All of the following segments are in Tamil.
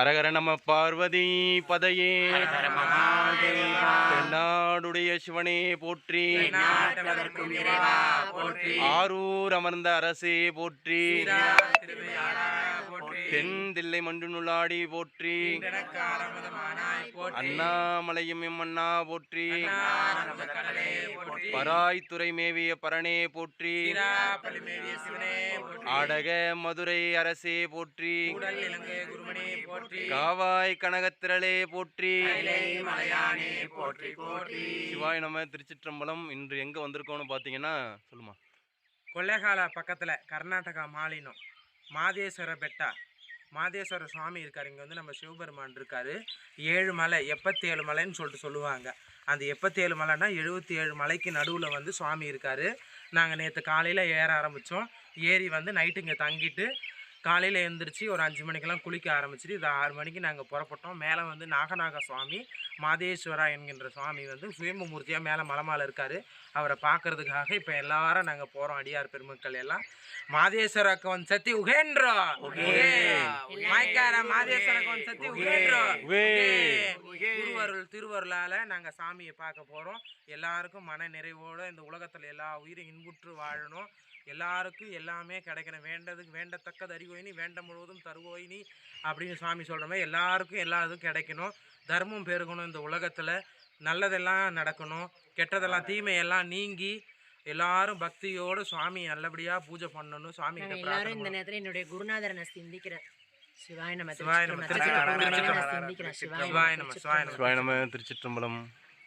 அரகர நம பார்வதி பதையே. தென்னாடுடைய சிவனே போற்றி. ஆரூர் அமர்ந்த அரசே போற்றி. தென் தில்லை மண்டு நுள்ளாடி போற்றி. அண்ணாமலையும் எம்மண்ணா போற்றி. பராய்த்துறை மேவிய பரணே போற்றி. ஆடக மதுரை அரசே போற்றி. காவாய் கனகத்திரளே போற்றி. சிவாய் நம்ம திருச்சிற்றம்பலம் இன்று எங்க வந்திருக்கோம்னு பாத்தீங்கன்னா சொல்லுமா. கொள்ளைகால பக்கத்தில் கர்நாடகா மாநிலம் மாதேஸ்வர பெட்டா மாதேஸ்வர சுவாமி இருக்கார். இங்கே வந்து நம்ம சிவபெருமான் இருக்கார். ஏழு மலை எப்பத்தி ஏழு மலைன்னு சொல்லிட்டு சொல்லுவாங்க. அந்த எப்பத்தி ஏழு எழுபத்தி ஏழு மலைக்கு நடுவில் வந்து சுவாமி இருக்கார். நாங்கள் நேற்று காலையில் ஏற ஆரம்பித்தோம் ஏறி வந்து நைட்டு இங்கே தங்கிட்டு காலையில் எழுந்திரிச்சு ஒரு அஞ்சு மணிக்கெல்லாம் குளிக்க ஆரம்பிச்சிட்டு இது ஆறு மணிக்கு நாங்கள் புறப்பட்டோம். மேலே வந்து நாகநாக சுவாமி மாதேஸ்வரா என்கின்ற சுவாமி வந்து சுயம்பமூர்த்தியாக மேலே மலமால இருக்கார். அவரை பார்க்கறதுக்காக இப்போ எல்லாரும் நாங்கள் போகிறோம் அடியார் பெருமக்கள் எல்லாம். மாதேஸ்வர சத்தி உகேன்றோ. மாதேஸ்வர கவன் சத்தி உகேன்றோ. குருவருள் திருவருளால் நாங்கள் சாமியை பார்க்க போகிறோம் எல்லாருக்கும் மன நிறைவோடு இந்த உலகத்தில் எல்லா உயிரும் இன்புற்று வாழணும். எல்லாருக்கும் எல்லாமே கிடைக்கணும் வேண்டதுக்கு வேண்டத்தக்கது அறிவோயினி வேண்ட முழுவதும் தருவோயினி அப்படின்னு சாமி சொல்கிற மாதிரி எல்லாருக்கும் எல்லா இதுவும் கிடைக்கணும். தர்மம் பெருகணும் இந்த உலகத்தில். நல்லதெல்லாம் நடக்கணும். கெட்டதெல்லாம் தீமையெல்லாம் நீங்கி எல்லாரும் பக்தியோடு சுவாமி நல்லபடியாக பூஜை பண்ணணும் சுவாமி எல்லாரும் இந்த நேரத்தில் என்னுடைய குருநாதரனை சிந்திக்கிறேன். சிவாய நம, திருச்சிற்றம்பலம்.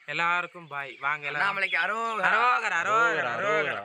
எல்லாருக்கும் பாய். வாங்க எல்லாரும். அரோகரா அரோகர் அரோகர் அரோகரா, அரோகரா.